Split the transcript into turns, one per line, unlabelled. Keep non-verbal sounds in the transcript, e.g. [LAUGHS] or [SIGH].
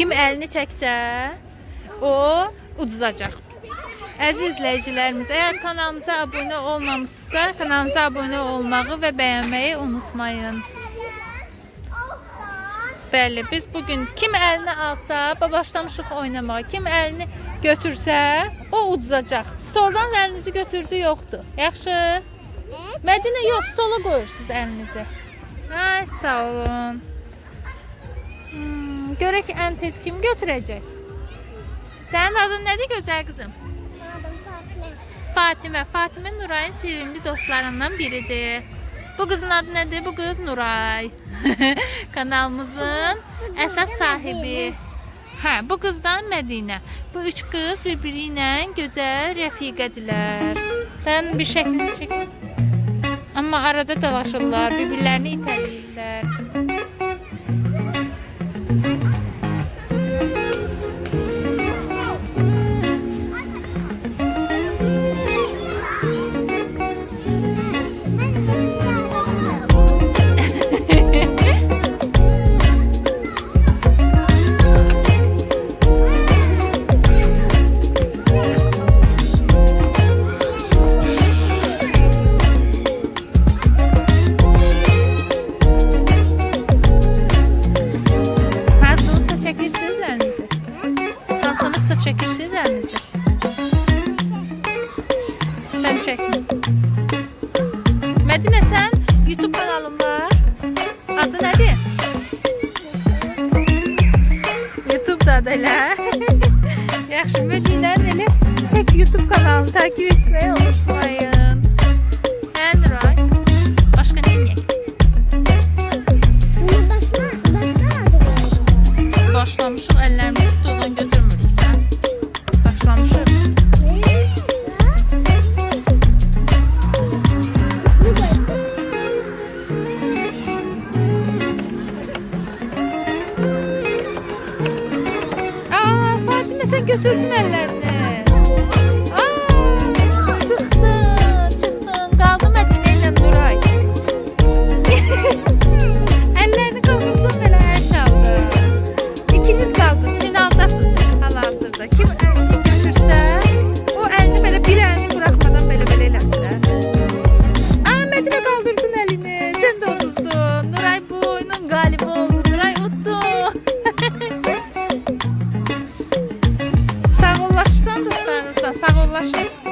Kim əlini çəksə, o uduzacaq. Əziz izləyicilərimiz, əgər kanalımıza abunə olmamışsınızsa, kanalımıza abunə olmağı və bəyənməyi unutmayın. Bəli, biz bugün kim əlini alsa, başlamışıq oynamağa. Kim əlini götürsə, o uduzacaq. Stoldan əlinizi götürdü yoxdur. Yaxşı? Mədinə yox, stola qoyursunuz əlinizi. Ay, sağ olun. Hmm, görək ən tez kim götürəcək? Sənin adın nədir gözəl qızım?
Adım Fatma.
Fatimə. Fatimə Nurayın sevimli dostlarından biridir. Bu qızın adı nədir? Bu qız Nuray. [LAUGHS] Kanalımızın əsas sahibi. Hə, bu qızdan Mədinə. Bu üç qız bir-biri ilə gözəl rəfiqədirlər. Ben bir şəkil çək. Amma arada dalaşırlar, bir-birlərini itələyirlər. Hansınızsa çəkirsiniz əlinizi? Sən çək. Mədinə sən YouTube kanalın var. Adı nədir? YouTube-da da elə. Yaxşı, Mədinənin elə tək YouTube kanalını takip etməyi unutmayın. Götürdün əllərini. Aa, çıxdın. Qaldı Mədinə ilə Nuray. Əllərini [LAUGHS] qavuzdun belə əl çaldı. İkiniz qaldınız, finaldasınız hal-hazırda. Kim ছাগল আসে